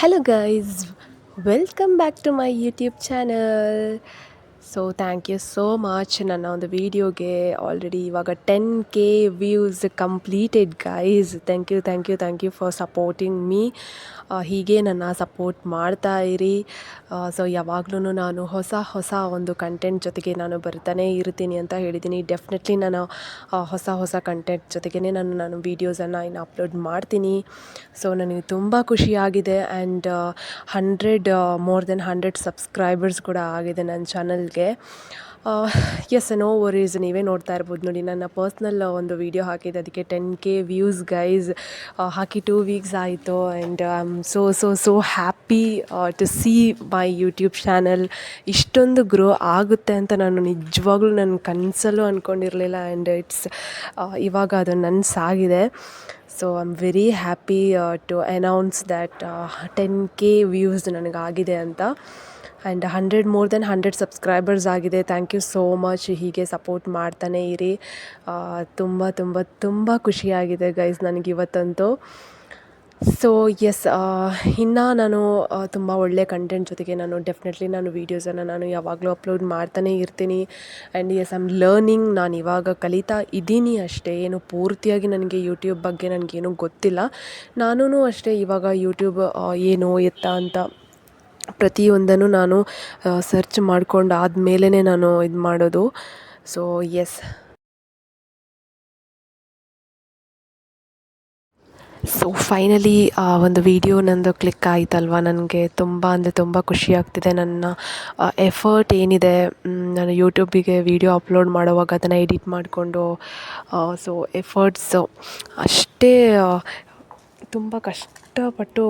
Hello guys, welcome back to my YouTube channel. So thank you so much ನನ್ನ ಒಂದು ವೀಡಿಯೋಗೆ already ಇವಾಗ ten K views completed guys thank you thank you thank you for supporting me ಹೀಗೆ ನನ್ನ support ಮಾಡ್ತಾ ಇರಿ so ಯಾವಾಗ್ಲೂ ನಾನು ಹೊಸ ಹೊಸ ಒಂದು ಕಂಟೆಂಟ್ ಜೊತೆಗೆ ನಾನು ಬರ್ತಾನೆ ಇರ್ತೀನಿ ಅಂತ ಹೇಳಿದ್ದೀನಿ ಡೆಫಿನೆಟ್ಲಿ ನಾನು ಹೊಸ ಹೊಸ ಕಂಟೆಂಟ್ ಜೊತೆಗೇ ನಾನು ನಾನು ವೀಡಿಯೋಸನ್ನು ಇನ್ನು ಅಪ್ಲೋಡ್ ಮಾಡ್ತೀನಿ ಸೊ ನನಗೆ ತುಂಬ ಖುಷಿಯಾಗಿದೆ and hundred more than hundred subscribers ಕೂಡ ಆಗಿದೆ ನನ್ನ ಚಾನಲ್ಗೆ ಎಸ್ ನೋ ವರೀಸ್ ನೀವೇ ನೋಡ್ತಾ ಇರ್ಬೋದು ನೋಡಿ ನನ್ನ ಪರ್ಸ್ನಲ್ ಒಂದು ವೀಡಿಯೋ ಹಾಕಿದ್ದೆ ಅದಕ್ಕೆ ಟೆನ್ ಕೆ ವ್ಯೂಸ್ ಗೈಸ್ ಹಾಕಿ ಟೂ ವೀಕ್ಸ್ ಆಯಿತು and I am so so so happy to see my YouTube channel ಇಷ್ಟೊಂದು ಗ್ರೋ ಆಗುತ್ತೆ ಅಂತ ನಾನು ನಿಜವಾಗ್ಲೂ ನನ್ನ ಕನಸಲ್ಲೂ ಅಂದ್ಕೊಂಡಿರಲಿಲ್ಲ ಆ್ಯಂಡ್ ಇಟ್ಸ್ ಇವಾಗ ಅದು ನನ್ನ ನನಸಾಗಿದೆ so I am very happy to announce that ten K views ನನಗಾಗಿದೆ ಅಂತ and hundred more then hundred subscribers ಆಗಿದೆ ಥ್ಯಾಂಕ್ ಯು ಸೋ ಮಚ್ ಹೀಗೆ ಸಪೋರ್ಟ್ ಮಾಡ್ತಾನೆ ಇರಿ ತುಂಬ ತುಂಬ ತುಂಬ ಖುಷಿಯಾಗಿದೆ ಗೈಸ್ ನನಗೆ ಇವತ್ತಂತೂ ಸೊ ಎಸ್ ಇನ್ನು ನಾನು ತುಂಬ ಒಳ್ಳೆ ಕಂಟೆಂಟ್ ಜೊತೆಗೆ ನಾನು ಡೆಫಿನೆಟ್ಲಿ ನಾನು ವೀಡಿಯೋಸನ್ನು ನಾನು ಯಾವಾಗಲೂ ಅಪ್ಲೋಡ್ ಮಾಡ್ತಾನೆ ಇರ್ತೀನಿ ಆ್ಯಂಡ್ ಎಸ್ ಆಮ್ ಲರ್ನಿಂಗ್ ನಾನು ಇವಾಗ ಕಲಿತಾ ಇದ್ದೀನಿ ಅಷ್ಟೇ ಏನು ಪೂರ್ತಿಯಾಗಿ ನನಗೆ ಯೂಟ್ಯೂಬ್ ಬಗ್ಗೆ ನನಗೇನು ಗೊತ್ತಿಲ್ಲ ನಾನು ಅಷ್ಟೇ ಇವಾಗ ಯೂಟ್ಯೂಬ್ ಏನು ಎತ್ತ ಅಂತ ಪ್ರತಿಯೊಂದನ್ನು ನಾನು ಸರ್ಚ್ ಮಾಡ್ಕೊಂಡು ಆದಮೇಲೆ ನಾನು ಇದು ಮಾಡೋದು ಸೊ ಎಸ್ ಸೊ ಫೈನಲಿ ಆ ಒಂದು ವಿಡಿಯೋ ನಂದು ಕ್ಲಿಕ್ ಆಯಿತಲ್ವ ನನಗೆ ತುಂಬ ಅಂದರೆ ತುಂಬ ಖುಷಿ ಆಗ್ತಿದೆ ನನ್ನ ಎಫರ್ಟ್ ಏನಿದೆ ನಾನು ಯೂಟ್ಯೂಬಿಗೆ ವಿಡಿಯೋ ಅಪ್ಲೋಡ್ ಮಾಡೋವಾಗ ಅದನ್ನು ಎಡಿಟ್ ಮಾಡಿಕೊಂಡು ಸೊ ಎಫರ್ಟ್ಸು ಅಷ್ಟೇ ತುಂಬ ಕಷ್ಟಪಟ್ಟು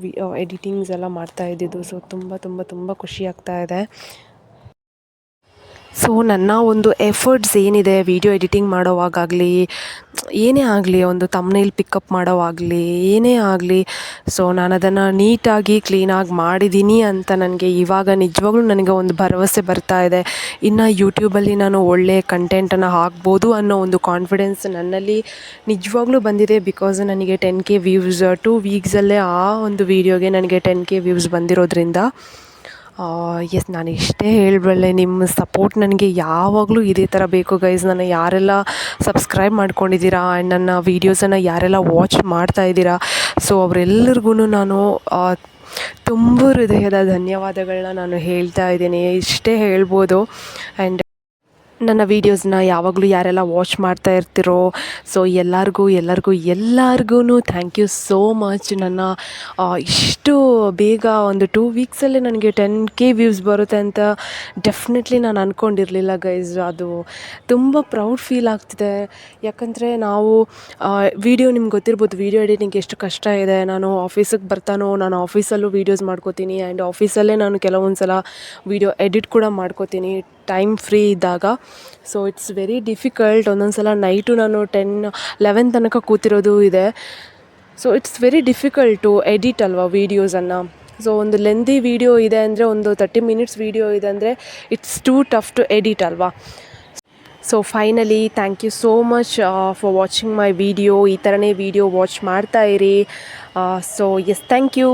ವಿ ಎಡಿಟಿಂಗ್ಸ್ ಎಲ್ಲ ಮಾಡ್ತಾ ಇದ್ದಿದ್ದು ಸೊ ತುಂಬ ತುಂಬ ತುಂಬ ಖುಷಿ ಆಗ್ತಾ ಇದೆ ಸೊ ನನ್ನ ಒಂದು ಎಫರ್ಟ್ಸ್ ಏನಿದೆ ವೀಡಿಯೋ ಎಡಿಟಿಂಗ್ ಮಾಡೋವಾಗಲಿ ಏನೇ ಆಗಲಿ ಒಂದು ತಮ್ಮನೇಲಿ ಪಿಕಪ್ ಮಾಡೋವಾಗಲಿ ಏನೇ ಆಗಲಿ ಸೊ ನಾನು ಅದನ್ನು ನೀಟಾಗಿ ಕ್ಲೀನಾಗಿ ಮಾಡಿದ್ದೀನಿ ಅಂತ ನನಗೆ ಇವಾಗ ನಿಜವಾಗ್ಲೂ ನನಗೆ ಒಂದು ಭರವಸೆ ಬರ್ತಾ ಇದೆ ಇನ್ನು ಯೂಟ್ಯೂಬಲ್ಲಿ ನಾನು ಒಳ್ಳೆಯ ಕಂಟೆಂಟನ್ನು ಹಾಕ್ಬೋದು ಅನ್ನೋ ಒಂದು ಕಾನ್ಫಿಡೆನ್ಸ್ ನನ್ನಲ್ಲಿ ನಿಜವಾಗ್ಲೂ ಬಂದಿದೆ ಬಿಕಾಸ್ ನನಗೆ ಟೆನ್ ಕೆ ವ್ಯೂಸ್ ಟೂ ವೀಕ್ಸಲ್ಲೇ ಆ ಒಂದು ವೀಡಿಯೋಗೆ ನನಗೆ ಟೆನ್ ಕೆ ವ್ಯೂಸ್ ಬಂದಿರೋದ್ರಿಂದ ಎಸ್ ನಾನು ಇಷ್ಟೇ ಹೇಳಬಲ್ಲೆ ನಿಮ್ಮ ಸಪೋರ್ಟ್ ನನಗೆ ಯಾವಾಗಲೂ ಇದೇ ಥರ ಬೇಕು ಗೈಸ್ ನಾನು ಯಾರೆಲ್ಲ ಸಬ್ಸ್ಕ್ರೈಬ್ ಮಾಡ್ಕೊಂಡಿದ್ದೀರಾ ಆ್ಯಂಡ್ ನನ್ನ ವೀಡಿಯೋಸನ್ನು ಯಾರೆಲ್ಲ ವಾಚ್ ಮಾಡ್ತಾ ಇದ್ದೀರಾ ಸೊ ಅವರೆಲ್ಲರಿಗೂ ನಾನು ತುಂಬ ಹೃದಯದ ಧನ್ಯವಾದಗಳನ್ನ ನಾನು ಹೇಳ್ತಾ ಇದ್ದೀನಿ ಇಷ್ಟೇ ಹೇಳ್ಬೋದು ಆ್ಯಂಡ್ ನನ್ನ ವೀಡಿಯೋಸ್ನ ಯಾವಾಗಲೂ ಯಾರೆಲ್ಲ ವಾಚ್ ಮಾಡ್ತಾ ಇರ್ತಿರೋ ಸೊ ಎಲ್ಲರಿಗೂ ಎಲ್ಲರಿಗೂ ಎಲ್ಲರಿಗೂ ಥ್ಯಾಂಕ್ ಯು ಸೋ ಮಚ್ ನನ್ನ ಇಷ್ಟು ಬೇಗ ಒಂದು ಟೂ ವೀಕ್ಸಲ್ಲೇ ನನಗೆ ಟೆನ್ ಕೆ ವ್ಯೂಸ್ ಬರುತ್ತೆ ಅಂತ ಡೆಫಿನೆಟ್ಲಿ ನಾನು ಅಂದ್ಕೊಂಡಿರಲಿಲ್ಲ ಗೈಸ್ ಅದು ತುಂಬ ಪ್ರೌಡ್ ಫೀಲ್ ಆಗ್ತಿದೆ ಯಾಕಂದರೆ ನಾವು ವೀಡಿಯೋ ನಿಮ್ಗೆ ಗೊತ್ತಿರ್ಬೋದು ವೀಡಿಯೋ ಎಡಿಟಿಂಗ್ ಎಷ್ಟು ಕಷ್ಟ ಇದೆ ನಾನು ಆಫೀಸಿಗೆ ಬರ್ತಾನೋ ನಾನು ಆಫೀಸಲ್ಲೂ ವೀಡಿಯೋಸ್ ಮಾಡ್ಕೋತೀನಿ ಆ್ಯಂಡ್ ಆಫೀಸಲ್ಲೇ ನಾನು ಕೆಲವೊಂದು ಸಲ ವೀಡಿಯೋ ಎಡಿಟ್ ಕೂಡ ಮಾಡ್ಕೋತೀನಿ ಟೈಮ್ ಫ್ರೀ ಇದ್ದಾಗ ಸೊ ಇಟ್ಸ್ ವೆರಿ ಡಿಫಿಕಲ್ಟ್ ಒಂದೊಂದು ಸಲ ನೈಟು ನಾನು ಟೆನ್ ಲೆವೆನ್ ತನಕ ಕೂತಿರೋದು ಇದೆ so it's very difficult edit ಅಲ್ವಾ ವೀಡಿಯೋಸನ್ನು ಸೊ ಒಂದು ಲೆಂದಿ ವೀಡಿಯೋ ಇದೆ ಅಂದರೆ ಒಂದು ತರ್ಟಿ ಮಿನಿಟ್ಸ್ ವೀಡಿಯೋ ಇದೆ ಅಂದರೆ it's too tough to edit ಅಲ್ವಾ so finally thank you so much for watching my video ಈ ಥರನೇ ವೀಡಿಯೋ ವಾಚ್ ಮಾಡ್ತಾಯಿರಿ ಸೊ ಎಸ್ ಥ್ಯಾಂಕ್ ಯು